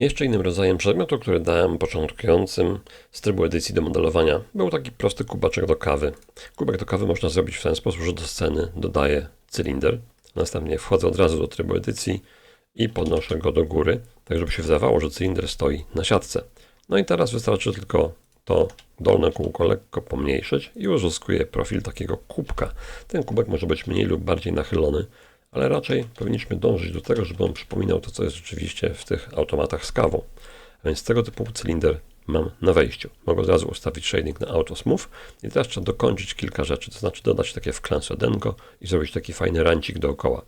Jeszcze innym rodzajem przedmiotu, który dałem początkującym z trybu edycji do modelowania, był taki prosty kubaczek do kawy. Kubek do kawy można zrobić w ten sposób, że do sceny dodaję cylinder, następnie wchodzę od razu do trybu edycji i podnoszę go do góry, tak żeby się wydawało, że cylinder stoi na siatce. No i teraz wystarczy tylko to dolne kółko lekko pomniejszyć i uzyskuję profil takiego kubka. Ten kubek może być mniej lub bardziej nachylony, ale raczej powinniśmy dążyć do tego, żeby on przypominał to, co jest rzeczywiście w tych automatach z kawą. A więc tego typu cylinder mam na wejściu. Mogę od razu ustawić shading na Auto Smooth i teraz trzeba dokończyć kilka rzeczy, to znaczy dodać takie wklęsodenko i zrobić taki fajny rancik dookoła.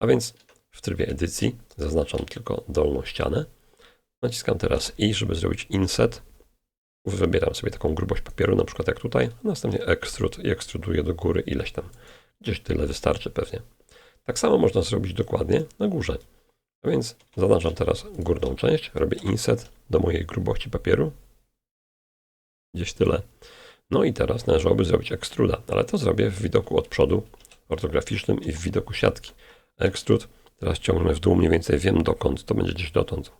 A więc w trybie edycji zaznaczam tylko dolną ścianę. Naciskam teraz I, żeby zrobić inset. Wybieram sobie taką grubość papieru, na przykład jak tutaj, a następnie extrude i ekstruduję do góry ileś tam. Gdzieś tyle wystarczy pewnie. Tak samo można zrobić dokładnie na górze. A więc zaznaczam teraz górną część, robię inset do mojej grubości papieru. Gdzieś tyle. No i teraz należałoby zrobić ekstruda, ale to zrobię w widoku od przodu ortograficznym i w widoku siatki. Extrude, teraz ciągnę w dół, mniej więcej wiem dokąd, to będzie gdzieś dotąd.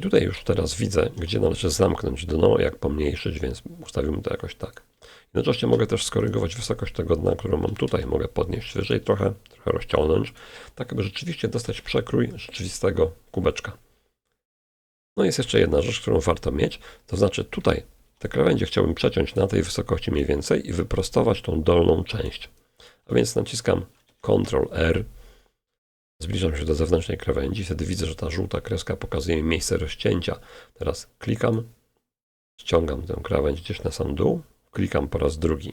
I tutaj już teraz widzę, gdzie należy zamknąć dno, jak pomniejszyć, więc ustawimy to jakoś tak. Jednocześnie mogę też skorygować wysokość tego dna, którą mam tutaj. Mogę podnieść wyżej trochę, trochę rozciągnąć, tak aby rzeczywiście dostać przekrój rzeczywistego kubeczka. No jest jeszcze jedna rzecz, którą warto mieć, to znaczy tutaj te krawędzie chciałbym przeciąć na tej wysokości mniej więcej i wyprostować tą dolną część. A więc naciskam Ctrl R, zbliżam się do zewnętrznej krawędzi, wtedy widzę, że ta żółta kreska pokazuje mi miejsce rozcięcia. Teraz klikam, ściągam tę krawędź gdzieś na sam dół, klikam po raz drugi.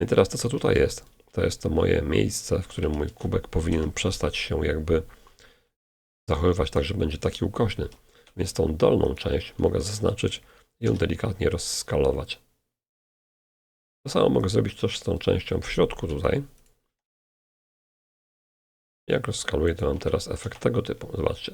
I teraz to, co tutaj jest, to jest to moje miejsce, w którym mój kubek powinien przestać się jakby zachowywać tak, że będzie taki ukośny. Więc tą dolną część mogę zaznaczyć i ją delikatnie rozskalować. To samo mogę zrobić też z tą częścią w środku tutaj. Jak rozskaluję, to mam teraz efekt tego typu. Zobaczcie.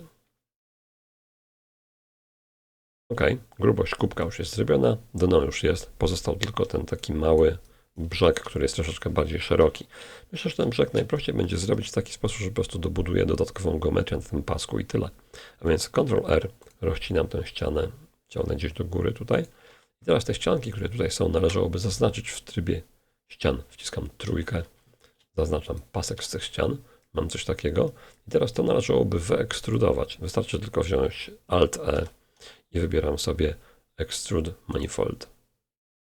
Ok, grubość kubka już jest zrobiona, dno już jest, pozostał tylko ten taki mały brzeg, który jest troszeczkę bardziej szeroki. Myślę, że ten brzeg najprościej będzie zrobić w taki sposób, że po prostu dobuduję dodatkową geometrię na tym pasku i tyle. A więc Ctrl R, rozcinam tę ścianę, ciągnę gdzieś do góry tutaj. I teraz te ścianki, które tutaj są, należałoby zaznaczyć w trybie ścian. Wciskam trójkę, zaznaczam pasek z tych ścian, mam coś takiego. I teraz to należałoby wyekstrudować. Wystarczy tylko wziąć Alt-E i wybieram sobie Extrude Manifold.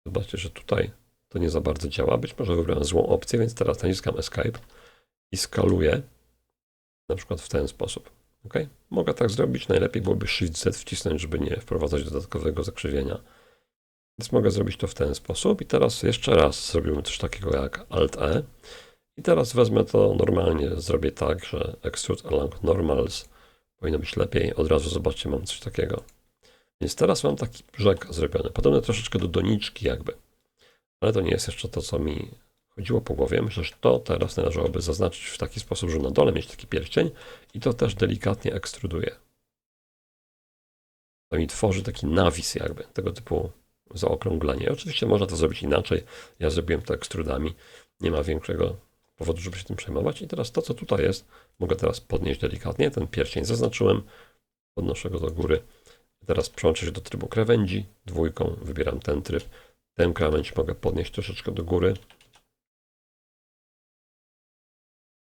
Zobaczcie, że tutaj to nie za bardzo działa. Być może wybrałem złą opcję, więc teraz naciskam Escape i skaluję na przykład w ten sposób. Ok? Mogę tak zrobić. Najlepiej byłoby Shift Z wcisnąć, żeby nie wprowadzać dodatkowego zakrzywienia. Więc mogę zrobić to w ten sposób. I teraz jeszcze raz zrobimy coś takiego jak Alt E. I teraz wezmę to normalnie, zrobię tak, że Extrude Along Normals powinno być lepiej. Od razu zobaczcie, mam coś takiego. Więc teraz mam taki brzeg zrobiony, podobny troszeczkę do doniczki jakby. Ale to nie jest jeszcze to, co mi chodziło po głowie. Myślę, że to teraz należałoby zaznaczyć w taki sposób, że na dole mieć taki pierścień i to też delikatnie ekstruduje. To mi tworzy taki nawis jakby, tego typu zaokrąglenie. Oczywiście można to zrobić inaczej. Ja zrobiłem to ekstrudami. Nie ma większego powodu, żeby się tym przejmować. I teraz to, co tutaj jest, mogę teraz podnieść delikatnie. Ten pierścień zaznaczyłem, podnoszę go do góry Teraz przełączę się do trybu krawędzi. Dwójką wybieram ten tryb. Tę krawędź mogę podnieść troszeczkę do góry.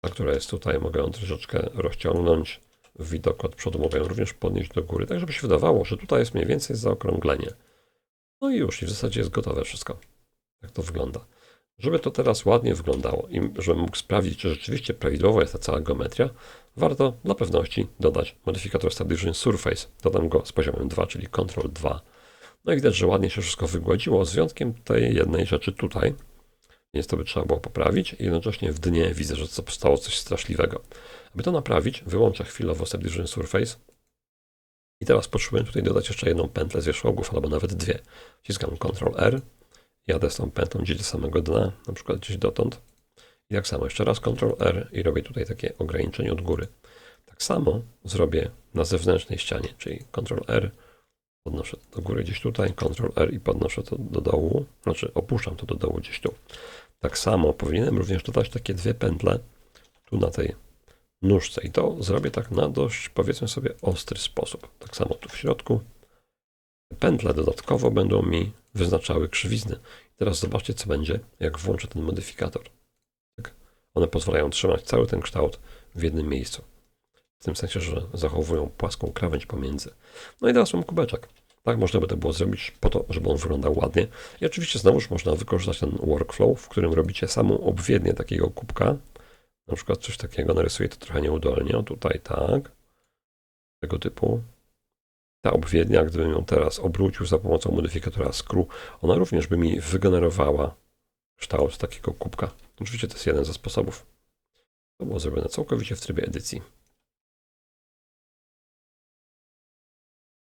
Ta, która jest tutaj, mogę ją troszeczkę rozciągnąć. W widoku od przodu mogę ją również podnieść do góry, tak żeby się wydawało, że tutaj jest mniej więcej zaokrąglenie. No i już, i w zasadzie jest gotowe wszystko. Jak to wygląda. Żeby to teraz ładnie wyglądało i żebym mógł sprawdzić, czy rzeczywiście prawidłowa jest ta cała geometria, warto dla pewności dodać modyfikator Subdivision Surface. Dodam go z poziomem 2, czyli Ctrl 2. No i widać, że ładnie się wszystko wygładziło, z wyjątkiem tej jednej rzeczy tutaj, więc to by trzeba było poprawić. I jednocześnie w dnie widzę, że powstało coś straszliwego. Aby to naprawić, wyłączę chwilowo Subdivision Surface. I teraz potrzebuję tutaj dodać jeszcze jedną pętlę z wierzchołków, albo nawet dwie. Wciskam Ctrl R, jadę z tą pętlą gdzieś do samego dna, na przykład gdzieś dotąd. I tak samo, jeszcze raz Ctrl R i robię tutaj takie ograniczenie od góry. Tak samo zrobię na zewnętrznej ścianie, czyli Ctrl R, podnoszę to do góry gdzieś tutaj, Ctrl R i podnoszę to do dołu, znaczy opuszczam to do dołu gdzieś tu. Tak samo powinienem również dodać takie dwie pętle tu na tej nóżce. I to zrobię tak na dość, powiedzmy sobie, ostry sposób. Tak samo tu w środku. Pętle dodatkowo będą mi wyznaczały krzywizny. Teraz zobaczcie, co będzie, jak włączę ten modyfikator. Tak. One pozwalają trzymać cały ten kształt w jednym miejscu. W tym sensie, że zachowują płaską krawędź pomiędzy. No i teraz mam kubeczek. Tak można by to było zrobić po to, żeby on wyglądał ładnie. I oczywiście znowuż można wykorzystać ten workflow, w którym robicie samą obwiednię takiego kubka. Na przykład coś takiego narysuję to trochę nieudolnie. O tutaj tak. Tego typu. Ta obwiednia, gdybym ją teraz obrócił za pomocą modyfikatora Screw, ona również by mi wygenerowała kształt takiego kubka. Oczywiście to jest jeden ze sposobów. To było zrobione całkowicie w trybie edycji.